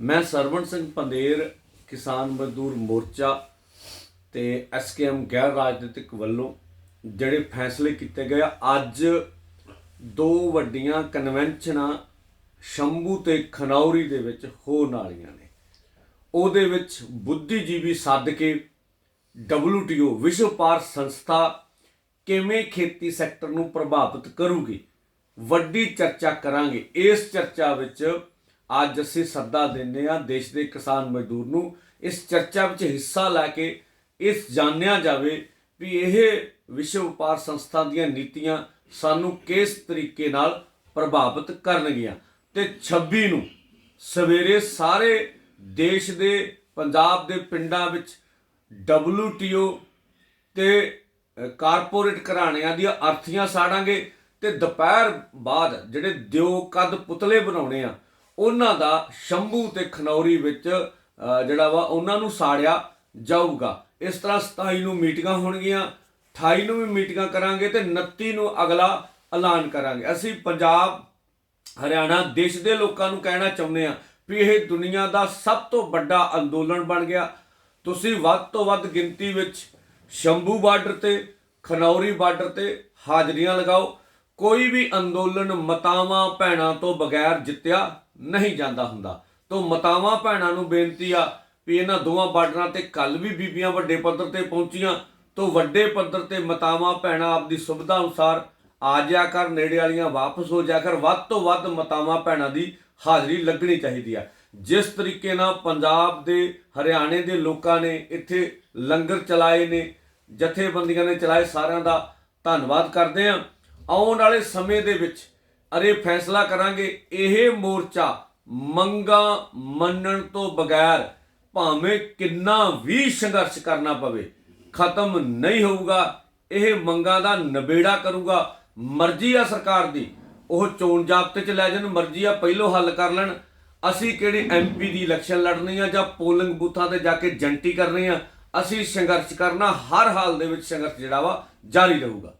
ਮੈਂ ਸਰਵਣ ਸਿੰਘ ਪੰਦੇਰ, ਕਿਸਾਨ ਮਜ਼ਦੂਰ ਮੋਰਚਾ ਤੇ ਐਸਕੇਐਮ ਗੈਰ ਰਾਜਨੀਤਿਕ ਵੱਲੋਂ ਜਿਹੜੇ ਫੈਸਲੇ ਕੀਤੇ ਗਏ ਅੱਜ ਦੋ ਵੱਡੀਆਂ ਕਨਵੈਨਸ਼ਨਾਂ ਸ਼ੰਭੂ ਤੇ ਖਨੌਰੀ ਦੇ ਵਿੱਚ ਹੋਣ ਵਾਲੀਆਂ ਨੇ। ਉਹਦੇ ਵਿੱਚ ਬੁੱਧੀਜੀਵੀ ਸੱਦ ਕੇ WTO ਵਿਸ਼ਵ ਪਾਰ ਸੰਸਥਾ ਕਿਵੇਂ ਖੇਤੀ ਸੈਕਟਰ ਨੂੰ ਪ੍ਰਭਾਵਿਤ ਕਰੂਗੀ, ਵੱਡੀ ਚਰਚਾ ਕਰਾਂਗੇ। ਇਸ ਚਰਚਾ ਵਿੱਚ ਅੱਜ ਅਸੀਂ ਸੱਦਾ ਦਿੰਦੇ ਹਾਂ ਦੇਸ਼ ਦੇ ਕਿਸਾਨ ਮਜ਼ਦੂਰ ਨੂੰ ਇਸ ਚਰਚਾ ਵਿੱਚ ਹਿੱਸਾ ਲੈ ਕੇ ਇਸ ਜਾਣਿਆ ਜਾਵੇ ਵੀ ਇਹ ਵਿਸ਼ਵ ਵਪਾਰ ਸੰਸਥਾ ਦੀਆਂ ਨੀਤੀਆਂ ਸਾਨੂੰ ਕਿਸ ਤਰੀਕੇ ਨਾਲ ਪ੍ਰਭਾਵਿਤ ਕਰਨਗੀਆਂ। ਤੇ 26 ਨੂੰ ਸਵੇਰੇ ਸਾਰੇ ਦੇਸ਼ ਦੇ ਪੰਜਾਬ ਦੇ ਪਿੰਡਾਂ ਵਿੱਚ WTO ਤੇ ਅ, ਕਾਰਪੋਰੇਟ ਘਰਾਣਿਆਂ ਦੀਆਂ ਅਰਥੀਆਂ ਸਾੜਾਂਗੇ ਤੇ ਦੁਪਹਿਰ ਬਾਅਦ ਜਿਹੜੇ ਦਿਓ ਕੱਦ ਪੁਤਲੇ ਬਣਾਉਣੇ ਆ ਉਹਨਾਂ ਦਾ ਸ਼ੰਭੂ ਤੇ ਖਨੌਰੀ ਵਿੱਚ ਜਿਹੜਾ ਵਾ, ਉਹਨਾਂ ਨੂੰ ਸਾੜਿਆ ਜਾਊਗਾ। ਇਸ ਤਰ੍ਹਾਂ 27 ਨੂੰ ਮੀਟਿੰਗਾਂ ਹੋਣਗੀਆਂ 28 ਨੂੰ ਵੀ ਮੀਟਿੰਗਾਂ ਕਰਾਂਗੇ ਤੇ 29 ਨੂੰ ਅਗਲਾ ਐਲਾਨ ਕਰਾਂਗੇ। ਅਸੀਂ ਪੰਜਾਬ, ਹਰਿਆਣਾ, ਦੇਸ਼ ਦੇ ਲੋਕਾਂ ਨੂੰ ਕਹਿਣਾ ਚਾਹੁੰਦੇ ਆ ਵੀ ਇਹ ਦੁਨੀਆ ਦਾ ਸਭ ਤੋਂ ਵੱਡਾ ਅੰਦੋਲਨ ਬਣ ਗਿਆ। ਤੁਸੀਂ ਵੱਧ ਤੋਂ ਵੱਧ ਗਿਣਤੀ ਵਿੱਚ ਸ਼ੰਭੂ ਬਾਰਡਰ ਤੇ, ਖਨੌਰੀ ਬਾਰਡਰ ਤੇ ਹਾਜ਼ਰੀਆਂ ਲਗਾਓ। ਕੋਈ ਵੀ ਅੰਦੋਲਨ ਮਤਾਵਾਂ, ਭੈਣਾਂ ਤੋਂ ਬਗੈਰ ਜਿੱਤਿਆ ਨਹੀਂ ਜਾਂਦਾ ਹੁੰਦਾ। ਤੋਂ ਮਤਾਵਾਂ ਭੈਣਾਂ ਨੂੰ ਬੇਨਤੀ ਆ ਵੀ ਇਹਨਾਂ ਦੋਵਾਂ ਬਾਰਡਰਾਂ ਤੇ ਕੱਲ ਵੀ ਬੀਬੀਆਂ ਵੱਡੇ ਪੱਧਰ ਤੇ ਪਹੁੰਚੀਆਂ। ਤੋਂ ਵੱਡੇ ਪੱਧਰ ਤੇ ਮਤਾਵਾਂ ਭੈਣਾਂ ਆਪਦੀ ਸੁਵਿਧਾ ਅਨੁਸਾਰ ਆ ਜਾ ਕਰ, ਨੇੜੇ ਵਾਲੀਆਂ ਵਾਪਸ ਹੋ ਜਾ ਕਰ, ਵੱਧ ਤੋਂ ਵੱਧ ਮਤਾਵਾਂ ਭੈਣਾਂ ਦੀ ਹਾਜ਼ਰੀ ਲੱਗਣੀ ਚਾਹੀਦੀ ਆ। ਜਿਸ ਤਰੀਕੇ ਨਾਲ ਪੰਜਾਬ ਦੇ, ਹਰਿਆਣੇ ਦੇ ਲੋਕਾਂ ਨੇ ਇੱਥੇ ਲੰਗਰ ਚਲਾਏ ਨੇ, ਜਥੇਬੰਦੀਆਂ ਨੇ ਚਲਾਏ ਸਾਰਿਆਂ ਦਾ ਧੰਨਵਾਦ ਕਰਦੇ ਆ। ਆਉਣ ਵਾਲੇ ਸਮੇਂ ਦੇ ਵਿੱਚ ਅਰੇ ਫੈਸਲਾ ਕਰਾਂਗੇ, ਇਹ ਮੋਰਚਾ ਮੰਗਾ ਮੰਨਣ ਤੋਂ ਬਗੈਰ ਭਾਵੇਂ ਕਿੰਨਾ ਵੀ ਸੰਘਰਸ਼ ਕਰਨਾ ਪਵੇ, ਖਤਮ ਨਹੀਂ ਹੋਊਗਾ। ਇਹ ਮੰਗਾਂ ਦਾ ਨਬੇੜਾ ਕਰੂਗਾ। ਮਰਜ਼ੀ ਆ ਸਰਕਾਰ ਦੀ, ਉਹ ਚੋਣ ਜਾਬਤੇ ਚ ਲੈ ਜਾਣ, ਮਰਜ਼ੀ ਆ ਪਹਿਲੋਂ ਹੱਲ ਕਰ ਲੈਣ। ਅਸੀਂ ਕਿਹੜੇ ਐਮਪੀ ਦੀ ਇਲੈਕਸ਼ਨ ਲੜਨੀ ਆ ਜਾਂ ਪੋਲਿੰਗ ਬੂਥਾਂ ਤੇ ਜਾ ਕੇ ਜੰਟੀ ਕਰਨੀ ਆ? ਅਸੀਂ ਸੰਘਰਸ਼ ਕਰਨਾ, ਹਰ ਹਾਲ ਦੇ ਵਿੱਚ ਸੰਘਰਸ਼ ਜਿਹੜਾ ਵਾ ਜਾਰੀ ਰਹੂਗਾ।